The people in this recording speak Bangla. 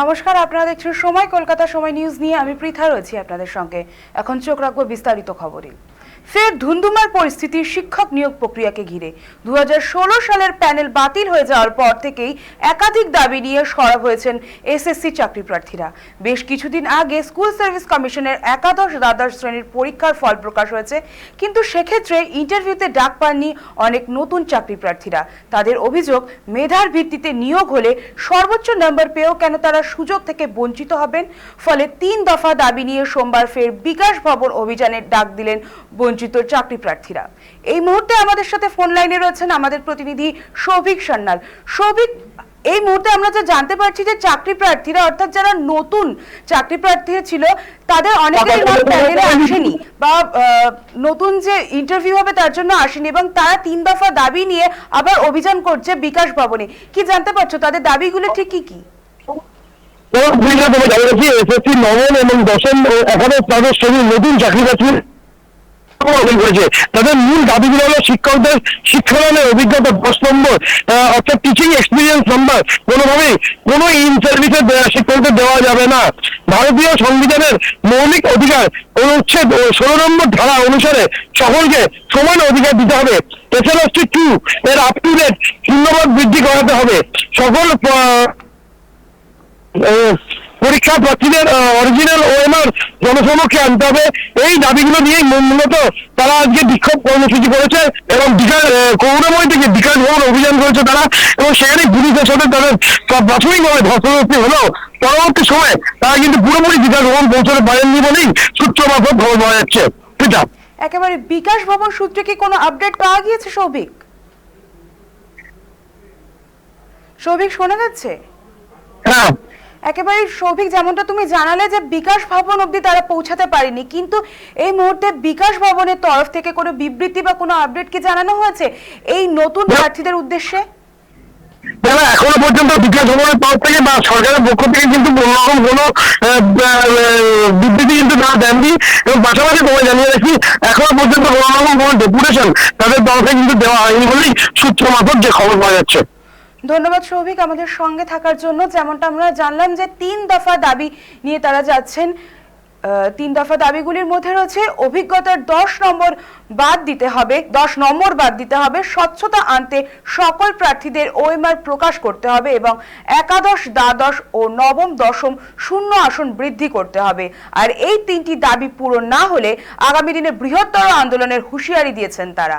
নমস্কার, আপনারা দেখছেন সময়, কলকাতা সময় নিউজ নিয়ে। আমি পৃথা রয়েছি আপনাদের সঙ্গে। এখন চোখ রাখব বিস্তারিত খবরে। ফের ধুন্ধুমার পরিস্থিতি শিক্ষক নিয়োগ প্রক্রিয়াকে ঘিরে। দু সালের প্যানেল বাতিল হয়ে যাওয়ার পর থেকেই একাধিক দাবি নিয়ে সরব হয়েছেন এসএসসি চাকরি প্রার্থীরা। বেশ কিছুদিন আগে স্কুল সার্ভিস কমিশনের একাদশ দ্বাদশ শ্রেণির পরীক্ষার ফল প্রকাশ হয়েছে, কিন্তু সেক্ষেত্রে ইন্টারভিউতে ডাক পাননি অনেক নতুন চাকরি প্রার্থীরা। তাদের অভিযোগ, মেধার ভিত্তিতে নিয়োগ হলে সর্বোচ্চ নম্বর পেয়েও কেন তারা সুযোগ থেকে বঞ্চিত হবেন? ফলে তিন দফা দাবি নিয়ে সোমবার ফের বিকাশ ভবন অভিযানের ডাক দিলেন বঞ্চিত চাকরি প্রার্থীরা। এই মুহূর্তে আমাদের সাথে ফোন লাইনে রয়েছেন আমাদের প্রতিনিধি সৌভিক সান্যাল সৌভিক এই মুহূর্তে আমরা যা জানতে পারছি যে চাকরি প্রার্থীরা, অর্থাৎ যারা নতুন চাকরি প্রার্থী ছিল, তাদের অনেকেই প্যানেলে আসেনি বা নতুন যে ইন্টারভিউ হবে তার জন্য আসেনি এবং তারা তিন দফা দাবি নিয়ে আবার অভিযান করছে বিকাশ ভবনে। কি জানতে পারছ? তাদের দাবিগুলো ঠিক কি কি? এসএসসি নবম এবং দশম একাদশ, দ্বাদশ শ্রেণির নতুন চাকরি প্রার্থী আবেদন করেছে। তাদের মূল দাবিগুলো হলো শিক্ষকদের শিক্ষাদানের অভিজ্ঞতা দশ নম্বর অর্থাৎ টিচিং এক্সপিরিয়েন্স নাম্বার কোনোভাবেই কোনো ইন সার্ভিসে শিক্ষকদের দেওয়া যাবে না। ভারতীয় সংবিধানের মৌলিক অধিকার অনুচ্ছেদ ষোলো নম্বর ধারা অনুসারে সকলকে সমান অধিকার দিতে হবে। এসএলএসটি টু এর আপ টু ডেট শূন্যবাদ বৃদ্ধি করাতে হবে। সকল পরীক্ষা প্রার্থীদের অরিজিনাল ওএমআর জনসমক্ষে আনতে হবে। এই দাবিগুলো মূল- মূলত তারা আজকে বিক্ষোভ কর্মসূচি করেছে এবং বিকাশ আহ, করুণাময় থেকে বিকাশ ভবন অভিযান করেছে তারা এবং সেখানে পুলিশের সাথে তাদের প্রাথমিকভাবে ধস্তাধস্তি হলেও পরবর্তী সময়ে তারা কিন্তু পুরোপুরি বিকাশ ভবন পৌঁছতে পারেননি বলেই সূত্র মারফত খবর পাওয়া যাচ্ছে। পিতা। একেবারে বিকাশ ভবন সূত্রে কি কোনো আপডেট পাওয়া গিয়েছে সৌভিক? সৌভিক শোনা যাচ্ছে? একেবারে সৌভিক, যেমনটা তুমি জানালে যে বিকাশ ভবন অবধি তারা পৌঁছাতে পারেনি, কিন্তু এই মুহূর্তে বিকাশ ভবনের তরফ থেকে কোনো বিবৃতি বা কোনো আপডেট কি জানানো হয়েছে এই নতুন প্রার্থীদের উদ্দেশ্যে? তারা এখনও পর্যন্ত বিকাশ ভবনের তরফ থেকে বা সরকারের পক্ষ থেকে কিন্তু কোনোরকম কোনো বিবৃতি কিন্তু তারা দেননি। এবং পাশাপাশি তোমায় জানিয়ে রাখি, এখনও পর্যন্ত কোনো রকম কোনো ডেপুটেশন তাদের তরফে কিন্তু দেওয়া হয়নি বলেই সূত্র মারফত যে খবর পাওয়া যাচ্ছে। ধন্যবাদ সৌভিক আমাদের সঙ্গে থাকার জন্য। যেমনটা আমরা জানলাম যে তিন দফা দাবি নিয়ে তারা যাচ্ছেন। তিন দফা দাবিগুলির মধ্যে রয়েছে অভিজ্ঞতার দশ নম্বর বাদ দিতে হবে, দশ নম্বর বাদ দিতে হবে, স্বচ্ছতা আনতে সকল প্রার্থীদের ওএমআর প্রকাশ করতে হবে এবং একাদশ, দ্বাদশ ও নবম, দশম, শূন্য আসন বৃদ্ধি করতে হবে। আর এই তিনটি দাবি পূরণ না হলে আগামী দিনে বৃহত্তর আন্দোলনের হুঁশিয়ারি দিয়েছেন তারা।